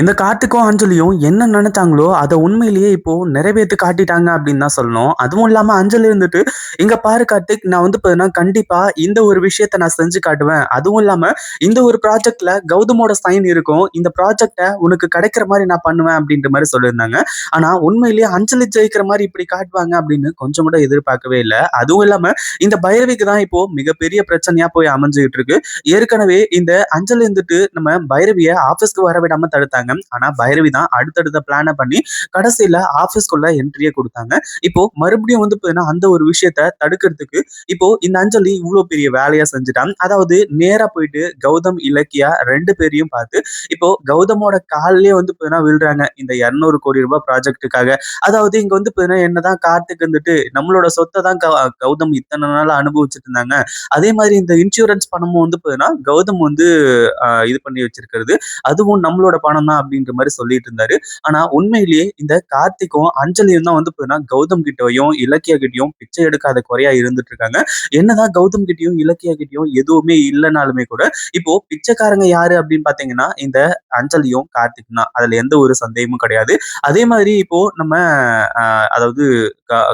இந்த கார்த்திக்கும் அஞ்சலியும் என்ன நினைச்சாங்களோ அதை உண்மையிலேயே இப்போ நிறைவேற்றி காட்டிட்டாங்க அப்படின்னு தான் சொல்லணும். அதுவும் இல்லாம அஞ்சலி இருந்துட்டு இங்க பாரு கார்த்திக் நான் வந்து பார்த்தீங்கன்னா கண்டிப்பா இந்த ஒரு விஷயத்த நான் செஞ்சு காட்டுவேன். அதுவும் இல்லாம இந்த ஒரு ப்ராஜெக்ட்ல கௌதமோட சைன் இருக்கும். இந்த ப்ராஜெக்டை உனக்கு கிடைக்கிற மாதிரி நான் பண்ணுவேன் அப்படின்ற மாதிரி சொல்லியிருந்தாங்க. ஆனா உண்மையிலேயே அஞ்சலி ஜெயிக்கிற மாதிரி இப்படி காட்டுவாங்க அப்படின்னு கொஞ்சம் கூட எதிர்பார்க்கவே இல்லை. அதுவும் இல்லாம இந்த பைரவிக்கு தான் இப்போ மிகப்பெரிய பிரச்சனையா போய் அமைஞ்சுக்கிட்டு இருக்கு. ஏற்கனவே இந்த அஞ்சலி இருந்துட்டு நம்ம பைரவிய ஆபீஸ்க்கு வர விடாம தடுத்தாங்க. ஆனா பைரவி தான் அடுத்தடுத்த பிளான பண்ணி கடைசியில ஆபீஸ்க்குள்ள என்ட்ரியே கொடுத்தாங்க. இப்போ மறுபடியும் வந்து பாத்தீங்கன்னா அந்த ஒரு விஷயத்த தடுக்கிறதுக்கு இப்போ இந்த அஞ்சலி இவ்வளவு பெரிய வேலையா செஞ்சுட்டான். அதாவது நேரா போயிட்டு கௌதம் இலக்கியா ரெண்டு பேரையும் பார்த்து இப்போ கௌதமோட காலிலே வந்து விழுறாங்க. இந்த இருநூறு கோடி ரூபாய் ப்ராஜெக்ட்டுக்காக அதாவது இங்க வந்து என்னதான் கார்த்திக் வந்துட்டு நம்மளோட சொத்தை தான் கௌதம் இத்தனை நாள் அனுபவிச்சுட்டு இருந்தாங்க. அதே மாதிரி இந்த இன்சூரன்ஸ் பணமும் வந்து பாத்தீங்கன்னா கௌதம் வந்து இது பண்ணி வச்சிருக்கிறது. அதுவும் நம்மளோட பணம் தான் அப்படின்ற மாதிரி சொல்லிட்டு இருந்தாரு. ஆனா உண்மையிலேயே இந்த கார்த்திக்கும் அஞ்சலியும் தான் வந்து பாத்தீங்கன்னா கௌதம் கிட்டவையும் இலக்கியா கிட்டயும் பிச்சை எடுக்காத குறையா இருந்துட்டு இருக்காங்க. என்னதான் கௌதம் கிட்டயும் இலக்கியா கிட்டயும் எதுவுமே இல்லைனாலுமே கூட இப்போ பிச்சைக்காரங்க யாரு அப்படின்னு பாத்தீங்கன்னா இந்த அஞ்சலியும் கார்த்திக் தான். அதுல எந்த ஒரு சந்தேகமும் கிடையாது. அதே மாதிரி இப்போ நம்ம அதாவது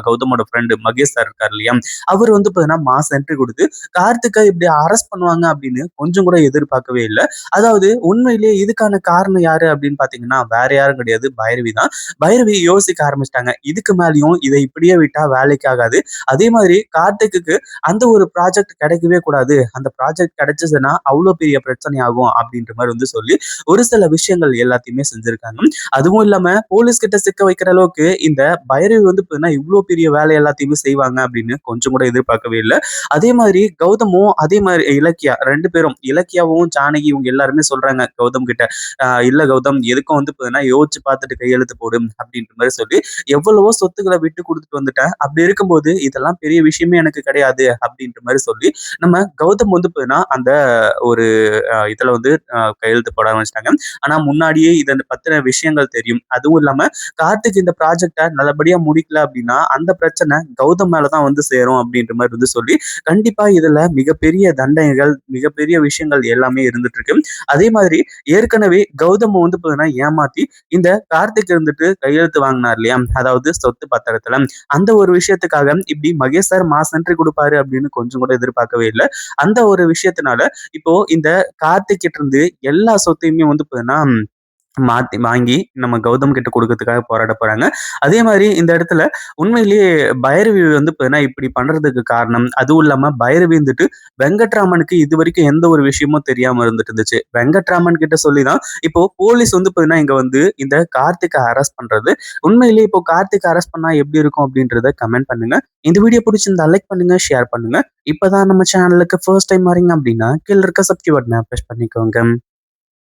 கௌதமோட ஃப்ரெண்டு மகேஷ் சார் இருக்கார் இல்லையா? அவர் வந்து பாத்தீங்கன்னா மாஸ் என்ட்ரி கொடுத்து கார்த்திகை இப்படி அரெஸ்ட் பண்ணுவாங்க அப்படின்னு கொஞ்சம் கூட எதிர்பார்க்கவே இல்லை. அதாவது உண்மையிலேயே இதுக்கான காரணம் யாரு அப்படின்னு பாத்தீங்கன்னா வேற யாரும் கிடையாது. பைரவி தான். பைரவி யோசிக்க ஆரம்பிச்சிட்டாங்க. இதுக்கு மேலயும் இதை இப்படியே விட்டா வேலைக்கு ஆகாது. அதே மாதிரி கார்த்திக்கு அந்த ஒரு ப்ராஜெக்ட் கிடைக்கவே கூடாது. அந்த ப்ராஜெக்ட் கிடைச்சதுன்னா அவ்வளவு பெரிய பிரச்சனை ஆகும் அப்படின்ற மாதிரி வந்து சொல்லி ஒரு சில விஷயங்கள் எல்லாத்தையுமே செஞ்சிருக்காங்க. அதுவும் இல்லாம போலீஸ் கிட்ட சிக்க வைக்கிற அளவுக்கு இந்த பைரவி வந்து பாத்தீங்கன்னா இவ்வளவு பெரிய வேலை எல்லாத்தையுமே செய்வாங்க அப்படின்னு கொஞ்சம் கூட எதிர்பார்க்கவே இல்லை. அதே மாதிரி கௌதமும் அதே மாதிரி இலக்கியா ரெண்டு பேரும் இலக்கியாவும் ஜானகி இவங்க எல்லாருமே சொல்றாங்க கௌதம் கிட்ட. இல்ல கௌதம் எதுக்கும் வந்து யோசிச்சு பார்த்துட்டு கையெழுத்து போடும் அப்படின்ற மாதிரி சொல்லி எவ்வளவோ சொத்துக்களை விட்டு கொடுத்துட்டு வந்துட்டேன். அப்படி இருக்கும்போது இதெல்லாம் பெரிய விஷயமே எனக்கு கிடையாது அப்படின்ற மாதிரி சொல்லி நம்ம கௌதம் வந்து பாத்தீங்கன்னா அந்த ஒரு இதுல வந்து கையெழுத்து போட ஆரம்பிச்சிட்டாங்க. ஆனா முன்னாடியே இதை பத்தின விஷயங்கள் தெரியும். அதுவும் இல்லாம கார்த்திக் இந்த ப்ராஜெக்டை நல்லபடியா முடிக்கல அப்படின்னா அந்த பிரச்சனை கௌதம் மேலதான் வந்து சேரும் அப்படின்ற மாதிரி வந்து சொல்லி கண்டிப்பா இதுல மிகப்பெரிய தண்டனைகள் மிகப்பெரிய விஷயங்கள் எல்லாமே இருந்துட்டு இருக்கு. அதே மாதிரி ஏற்கனவே கௌதம் வந்து பாத்தீங்கன்னா ஏமாத்தி இந்த கார்த்திக் இருந்துட்டு கையெழுத்து வாங்கினார் இல்லையா? அதாவது சொத்து பத்திரத்துல. அந்த ஒரு விஷயத்துக்காக இப்படி மகேஷ் சார் மாஸ் நன்றி கொடுப்பாரு அப்படின்னு கொஞ்சம் கூட எதிர்பார்க்கவே இல்லை. அந்த ஒரு விஷயத்தினால இப்போ இந்த கார்த்திக் கிட்ட இருந்து எல்லா சொத்தையுமே வந்து பாத்தீங்கன்னா மாத்தி வாங்கி நம்ம கௌதம் கிட்ட கொடுக்கறதுக்காக போராட போறாங்க. அதே மாதிரி இந்த இடத்துல உண்மையிலேயே பைரவி வந்து பார்த்தீங்கன்னா இப்படி பண்றதுக்கு காரணம் அதுவும் இல்லாம பைரவி வந்துட்டு வெங்கட்ராமனுக்கு இது வரைக்கும் எந்த ஒரு விஷயமும் தெரியாம இருந்துட்டு இருந்துச்சு. வெங்கட்ராமன் கிட்ட சொல்லிதான் இப்போ போலீஸ் வந்து பார்த்தீங்கன்னா இங்க வந்து இந்த கார்த்திகை அரெஸ்ட் பண்றது. உண்மையிலேயே இப்போ கார்த்திக் அரெஸ்ட் பண்ணா எப்படி இருக்கும் அப்படின்றத கமெண்ட் பண்ணுங்க. இந்த வீடியோ பிடிச்சிருந்தா லைக் பண்ணுங்க ஷேர் பண்ணுங்க. இப்பதான் நம்ம சேனலுக்கு ஃபர்ஸ்ட் டைம் வரீங்க அப்படின்னா கீழ இருக்க சப்ஸ்கிரைப் பட்டனை ப்ரெஸ் பண்ணிக்கோங்க.